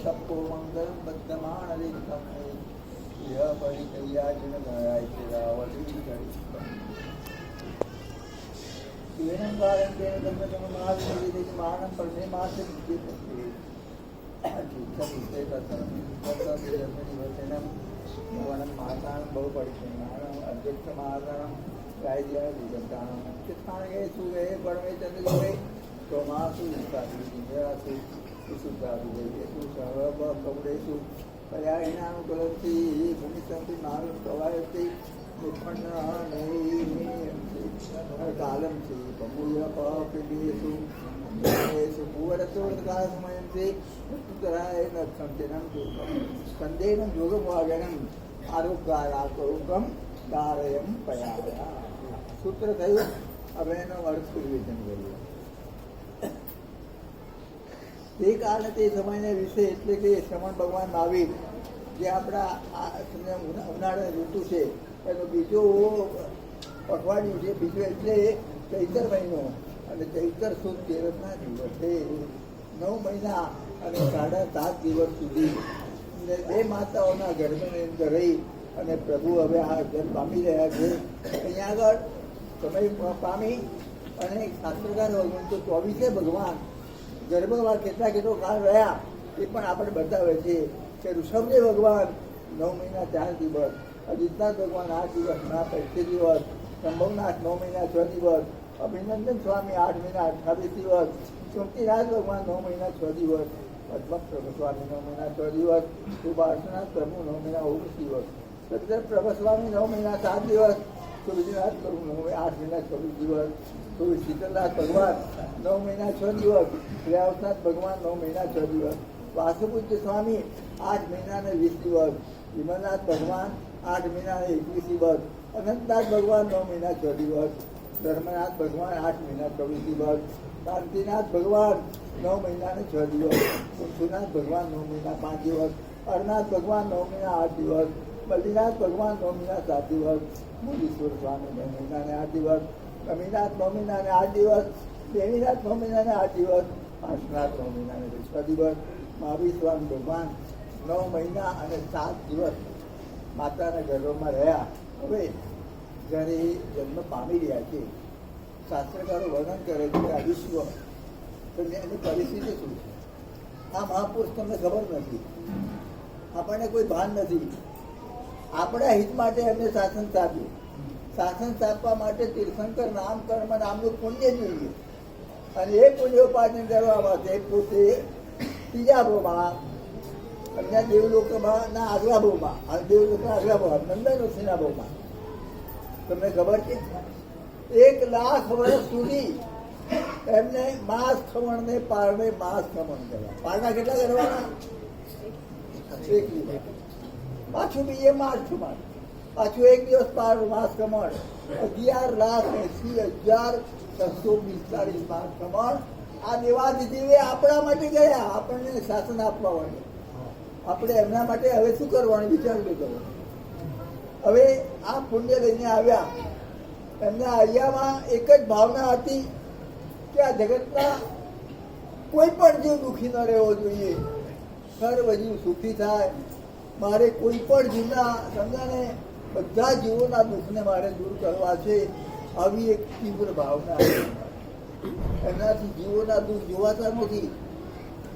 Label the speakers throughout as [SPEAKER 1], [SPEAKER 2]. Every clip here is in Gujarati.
[SPEAKER 1] તપો મંગલ બદ્ધમાણ રેખમ ય પરિકૈયા જન ગણાય છે રાવલી ગણી એનું કારણ કે તમને તમે મહાવીર રીતે માનમ પરમે માસે વિદ્ય થશે વચനം માતાણ બહુ પરિચયમાણ અધ્યક્ષ મહાતાણ ગાયદિયા વિગતાણ ચિત્તાણ એ શું એ પરમે ચંદ્ર જોઈ તો વિસ્તારી નિરાસુ સુધારી ગઈ એ શું સુધારુદેશુ સર્વ કૌડેશુ કલ્યાણિનામ કુલતિ પુનિસંતિ મારું કવાયતિ કાલમ છે બમૂલ્ય પીડીસુ యేసు పూవరత్వకాలసమయంతి పుత్రాయ సంచనం యోగం సందేహం యోగభాగనం ఆరోగ్యారోగ్యం దారయం పయాయ సూత్రదైవ అవేన వరుసు విధంగా તે કારણે તે સમયના વિશે એટલે કે શ્રમણ ભગવાન મહાવીર, જે આપણા ઉનાળાની ઋતુ છે, એનો બીજો પખવાડિયું છે, બીજો એટલે ચૈતર મહિનો. અને ચૈતર સુદ તેરસના દિવસે નવ મહિના અને સાડા સાત દિવસ સુધી બે માતાઓના ગર્ભની અંદર રહી અને પ્રભુ હવે આ જન્મ પામી રહ્યા છે. અહીંયા આગળ સમય પામી અને શાસ્ત્રકાર તો ચોવીસે ભગવાન ગર્ભમાં કેટલા કેટલો કાળ રહ્યા, એ પણ આપણે બતાવે છે કે ઋષભદેવ ભગવાન નવ મહિના ચાર દિવસ, અજિતનાથ ભગવાન આઠ દિવસ ના પૈસે દિવસ શંભવનાથ નવ મહિના છ દિવસ, અભિનંદન સ્વામી આઠ મહિના અઠાવીસ દિવસ સુમતીનાથ ભગવાન નવ મહિના છ દિવસ પદ્મપ્રભ સ્વામી નવ મહિના છ દિવસ સુભાષનાથ પ્રભુ નવ મહિના ઓગણીસ દિવસ સત્તર પ્રભુ સ્વામી નવ મહિના સાત દિવસ સુરજનાથ કરવું હું આઠ મહિના ચોવીસ દિવસ તો શીતલનાથ ભગવાન, નવ મહિના છ દિવસ શ્રેયાવસનાથ ભગવાન, નવ મહિના છ દિવસ. વાસુપૂજ્ય સ્વામી આઠ મહિના ને વીસ દિવસ, વિમલનાથ ભગવાન આઠ મહિના ને એકવીસ દિવસ, અનંતનાથ ભગવાન નવ મહિના છ દિવસ, ધર્મનાથ ભગવાન આઠ મહિના ચોવીસ દિવસ શાંતિનાથ ભગવાન નવ મહિના ને છ દિવસ પૃથ્વીનાથ ભગવાન નવ મહિના પાંચ દિવસ, અરનાથ ભગવાન નવ મહિના આઠ દિવસ બદ્રીનાથ ભગવાન સ્વામીનાથ આ દિવસ મુનીશ્વર સ્વામી નવ આ દિવસ કમીનાથ સ્વામીનાને આ દિવસ દેવીનાથ સ્વામીનાને આ દિવસ પાંચનાથ સ્વામીનાને વિશ્વ દિવસ મહાવીર સ્વામી ભગવાન નવ મહિના અને સાત દિવસ માતાના ગર્ભમાં રહ્યા હવે જ્યારે એ જન્મ પામી રહ્યા છે શાસ્ત્રકારો વર્ણન કરે છે આ વિશ્વ તો એની પરિસ્થિતિ શું છે આ મહાપુરુષ તમને ખબર નથી. આપણને કોઈ ભાન નથી. આપણા હિત માટે એમને શાસન સ્થાપ્યું શાસન સ્થાપવા માટે તીર્થંકર નામ કર્મ નામનું પુણ્ય જોઈએ. અને એ પુણ્ય ઉપાર્જન કરવા માટે પોતે ત્રીજા ભોમાં અન્ય દેવલોકમાં, ના આગલા ભોમાં અને દેવલોકના આગલા ભોમાં નંદન ઋષિના ભોમાં તમને ખબર છે? એક લાખ વર્ષ સુધી એમને માંસ ખમણ ને પારણે માંસ ખમણ કરવા પારણા કેટલા કરવાના? એક દિવસ પાછું બીજે માર્ચમાં પાછું એક દિવસ માસ ખમણ અગિયાર લાખ એસી હજાર છસો પિસ્તાળીસ માસ કમળ આ દેવાધિદેવે આપણા માટે ગયા, આપણને શાસન આપવા માટે. આપણે એમના માટે હવે શું કરવાનું? વિચાર કરવાનું. હવે આ પુણ્ય લઈને આવ્યા. એમના અહીંયામાં એક જ ભાવના હતી કે આ જગતના કોઈ પણ જીવ દુઃખી ન રહેવો જોઈએ. સર્વજીવ સુખી થાય. મારે કોઈ પણ જીવના સમજાને બધા જીવોના દુઃખને મારે દૂર કરવા છે, આવી એક તીવ્ર ભાવના. એનાથી જીવોના દુઃખ જોવાતા નથી.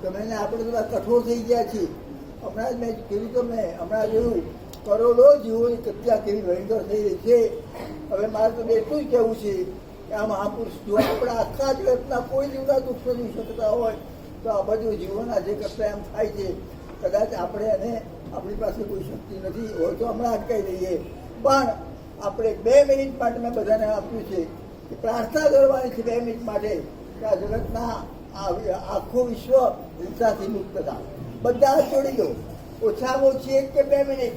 [SPEAKER 1] તમે આપણે થોડા કઠોર થઈ ગયા છીએ. હમણાં જ મેં કીધું તમને, હમણાં જોયું, કરોડો જીવોની હત્યા કેવી ભયંકર થઈ રહી છે. હવે મારે તો એટલું જ કહેવું છે કે આ મહાપુરુષ જો આપણા આખા જગતના કોઈ જીવના દુઃખ નથી શકતા હોય, તો આ બધું જીવોના જે કરતા એમ થાય છે. કદાચ આપણે એને આપણી પાસે કોઈ શક્તિ નથી હોય તો હમણાં અટકાઈ દઈએ. પણ આપણે બે મિનિટ માટે મેં બધાને આપ્યું છે કે પ્રાર્થના કરવાની છે બે મિનિટ માટે કે આ જગતના આખું વિશ્વ હિંસાથી મુક્ત થાય. બધા છોડી દો. ઓછામાં ઓછી એક કે બે મિનિટ.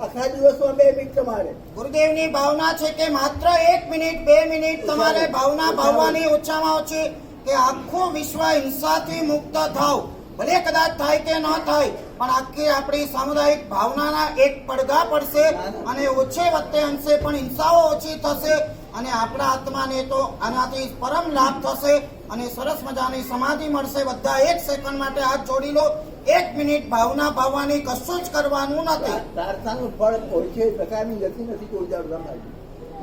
[SPEAKER 1] આખા દિવસમાં બે મિનિટ તમારે.
[SPEAKER 2] ગુરુદેવની ભાવના છે કે માત્ર એક મિનિટ બે મિનિટ તમારે ભાવના ભાવવાની ઓછામાં ઓછી કે આખું વિશ્વ હિંસાથી મુક્ત થાવ. ભલે કદાચ થાય કે ન થાય, પણ આખી આપણી સામુદાયિક ભાવનાના એક પડઘા પડશે અને ઓછે વત્તે અંશે પણ હિંસાઓ ઓછી થશે અને આપણા આત્માને તો આનાથી પરમ લાભ થશે અને સરસ મજાની સમાધિ મળશે. બધા એક સેકન્ડ માટે હાથ જોડી લો. એક મિનિટ ભાવના ભાવવાની કશું જ કરવાનું નથી.
[SPEAKER 1] પ્રાર્થનાનું ફળ હોય છે પ્રકારની જતી નથી કોઈ જાણતા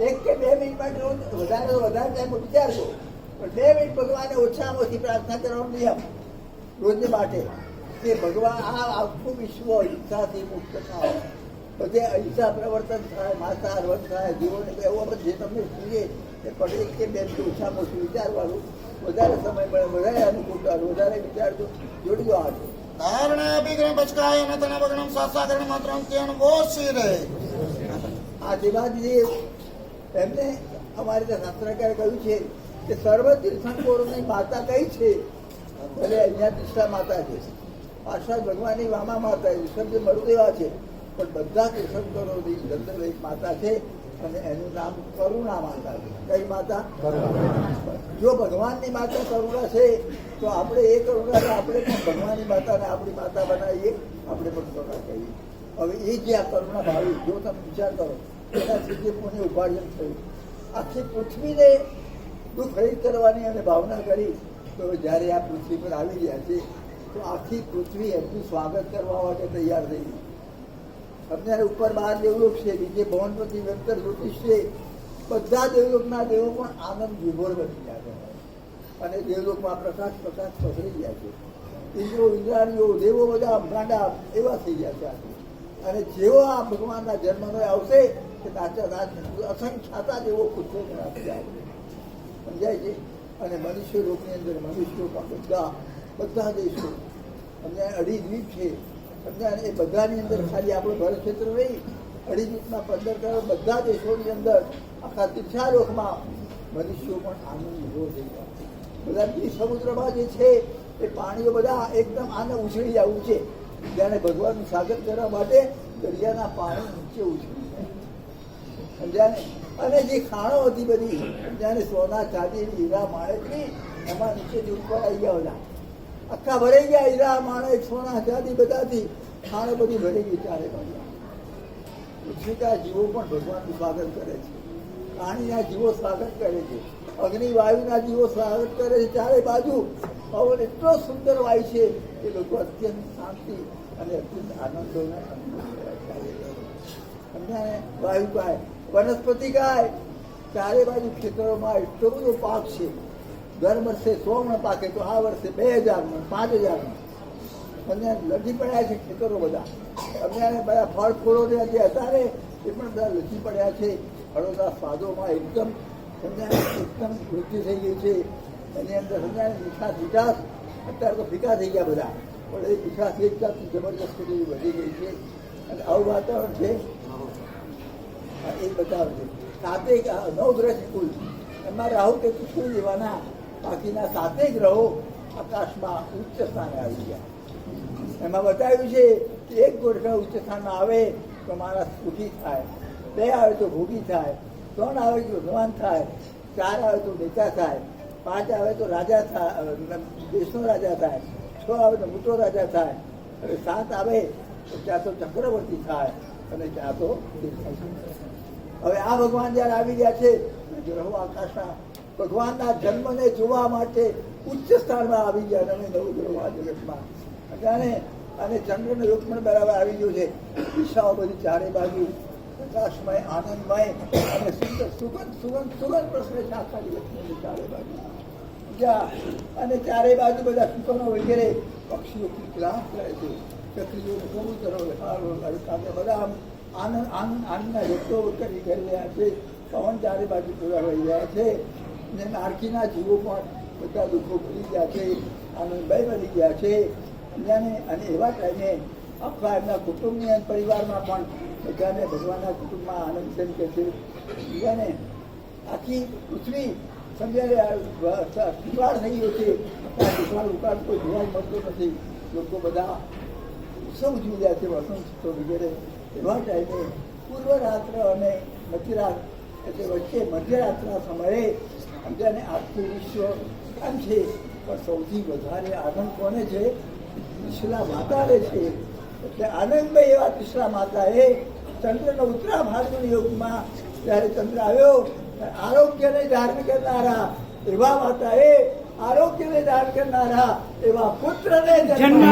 [SPEAKER 1] એક કે બે મિનિટ માટે વધારે વધારે ટાઈમ વિચારશો પણ બે મિનિટ ભગવાને ઓછામાં ઓછી પ્રાર્થના કરવાનો નિયમ રોજને માટે કે ભગવાન આ આખું વિશ્વ હિંસાથી મુક્ત થાય. બધે અહિંસા પ્રવર્તન થાય માતા રવત થાય જીવન એવો આપણે જે તમને જોઈએ એ પણ કે બે મિનિટ ઓછામાં ઓછું વિચારવાનું. વધારે સમય મળે વધારે અનુકૂળ વધારે વિચારજો જોડજો
[SPEAKER 2] રહે
[SPEAKER 1] આ દેવાજી એમને અમારે શાસ્ત્રકારે કહ્યું છે કે સર્વ તીર્થંકરોની માતા કઈ છે ભલે અહીંયા કૃષ્ણ માતા છે. પાછા ભગવાનની વામા માતા છે. મળું મરુદેવા છે. પણ બધા તીર્થંકરોની જનરલ એક માતા છે અને એનું નામ કરુણા માતા છે. કઈ માતા? જો ભગવાનની માતા કરુણા છે તો આપણે એ કરુણા આપણે પણ ભગવાનની માતાને આપણી માતા બનાવીએ. આપણે પણ કરુણા કહીએ. હવે એ જે આ કરુણા ભાવી જો તમે વિચાર કરો એનાથી જે પુણ્ય ઉપાર્જન થયું. આખી પૃથ્વીને દુઃખ રહિત કરવાની અને ભાવના કરી તો જ્યારે આ પૃથ્વી પર આવી ગયા છે, તો આખી પૃથ્વી એમનું સ્વાગત કરવા માટે તૈયાર થઈ ગઈ. અત્યારે ઉપર બાર દેવલોક છે નીચે ભવનપતિ વેંકર જ્યોતિષ છે, બધા દેવલોકના દેવો પણ આનંદ વિભોર બની ગયા છે. અને દેવલોકમાં પ્રકાશ પ્રકાશ પસરી ગયા છે. ઇન્દ્રો, ઇન્દ્રાણીઓ, દેવો બધા ગાંડા એવા થઈ ગયા છે આજે. અને જેવો આ ભગવાનના જન્મનો આવશે કે નાચા નાચ અસંખ્યાતા જેવો ખુશો સમજાય છે? અને મનુષ્ય રોગની અંદર મનુષ્યો બધા બધા દેશો. સમજાય અઢી દ્વીપ છે. સમજાય એ બધાની અંદર ખાલી આપણું ભારત ક્ષેત્ર નહીં, અઢી દ્વીપના પંદર કરોડ બધા દેશોની અંદર આખા તીર્થા લોકમાં મનુષ્યો પણ આનંદ ઊભો થઈ ગયા બધા દ્વીપ સમુદ્રમાં જે છે, એ પાણીઓ બધા એકદમ આને ઉછળી જવું છે. જ્યારે ભગવાનનું સ્વાગત કરવા માટે દરિયાના પાણી નીચે ઉછળી સમજ્યા ને? અને જે ખાણો હતી બધી સમજ્યા સોના, ચાંદી હીરા માણેકની, એમાં નીચેથી ઉપર આવી ગયા બધા આખા ભરાઈ ગયા, હીરા, માણેક, સોના, ચાંદી બધાથી ખાણો બધી ભરી ગઈ ચારે બાજુ પૃથ્વીના જીવો પણ ભગવાનનું સ્વાગત કરે છે. પાણીના જીવો સ્વાગત કરે છે. અગ્નિ વાયુના જીવો સ્વાગત કરે છે. ચારે બાજુ પવન એટલો સુંદર વાય છે કે લોકો અત્યંત શાંતિ અને અત્યંત આનંદોને સમજાય ને? વાયુ ગાય વનસ્પતિ ગાય. ચારે બાજુ ખેતરોમાં એટલો બધો પાક છે. દર વર્ષે સો પાકે તો આ વર્ષે બે હજાર પાંચ હજાર મણ. અને લધી પડ્યા છે ખેતરો બધા. અત્યારે બધા ફળ ફૂલો જે હતા ને, એ પણ બધા લધી પડ્યા છે. ફળોના સ્વાદોમાં એકદમ એકદમ વૃદ્ધિ થઈ ગઈ છે. એની અંદર સમજાય વિકાસ મીઠાશ અત્યારે તો ફીકા થઈ ગયા બધા. પણ એ વિકાસ એક જાતની જબરદસ્ત વધી ગઈ છે. અને આવું વાતાવરણ છે. એ બતાવે છે નવ ગ્રહ કુલ. એમાં રાહુ કે છોડી લેવાના બાકીના સાતે ગ્રહો આકાશમાં ઉચ્ચ સ્થાને આવી ગયા. એમાં બતાવ્યું છે કે એક ગોરખા ઉચ્ચ સ્થાનમાં આવે તો માણસ સુખી થાય, બે આવે તો ભોગી થાય, ત્રણ આવે તો ભગવાન થાય, ચાર આવે તો બેચા થાય, પાંચ આવે તો રાજા થાય દેશનો રાજા થાય, છ આવે તો મોટો રાજા થાય, અને સાત આવે તો ત્યાં તો ચક્રવર્તી થાય, અને ત્યાં તો હવે આ ભગવાન જ્યારે આવી ગયા છે ગ્રહો આકાશના ભગવાનના જન્મને જોવા માટે ઉચ્ચ સ્થાનમાં આવી ગયા અને નવું ગ્રહો આ જગતમાં. અને અને ચંદ્રનો યોગ પણ બરાબર આવી ગયો છે. દિશાઓ બધી ચારે બાજુ પ્રકાશમય, આનંદમય અને સુંદર, સુગંધ સુગંધ સુગંધ પ્રશ્ન છે આખા ચારે બાજુ. જ્યાં અને ચારે બાજુ બધા સુકનો વગેરે પક્ષીઓ કિલકિલાટ કરે છે. ચકલીઓ, કબૂતરો, હારો બધા આનંદ આનંદ આનંદના વ્યક્તો કરી રહ્યા છે પવન ચારે બાજુ પૂરા રહી રહ્યા છે ને નારકીના જીવો પણ બધા દુઃખો ભૂલી ગયા છે, આનંદ ભય બની ગયા છે. અને અને એવા ટાઈમે આખા એમના કુટુંબની પરિવારમાં પણ બધાને ભગવાનના કુટુંબમાં આનંદ સેન કે છે. બીજાને આખી પૃથ્વી સમજાય દુકાળ થઈ ગયો છે આ દુકાળ ઉકાળ કોઈ જોવા મળતો નથી. લોકો બધા ઉત્સવ ઉજવી રહ્યા છે વસંત વગેરે. એવા ટાઈમે પૂર્વ રાત્ર અને મધ્યરાત એટલે વચ્ચે મધ્યરાત્રના સમયે સમજાને આખું વિશ્વ આમ છે, પણ સૌથી વધારે આનંદ કોને છે? ત્રિશલા માતાને છે. એટલે આનંદમય એવા ત્રિશલા માતાએ ચંદ્રનો ઉત્તરા ભાગના યોગમાં જ્યારે ચંદ્ર આવ્યો આરોગ્યને ધારણ કરનારા એવા માતાએ આરોગ્યને ધારણ કરનારા એવા પુત્રને
[SPEAKER 3] જન્મ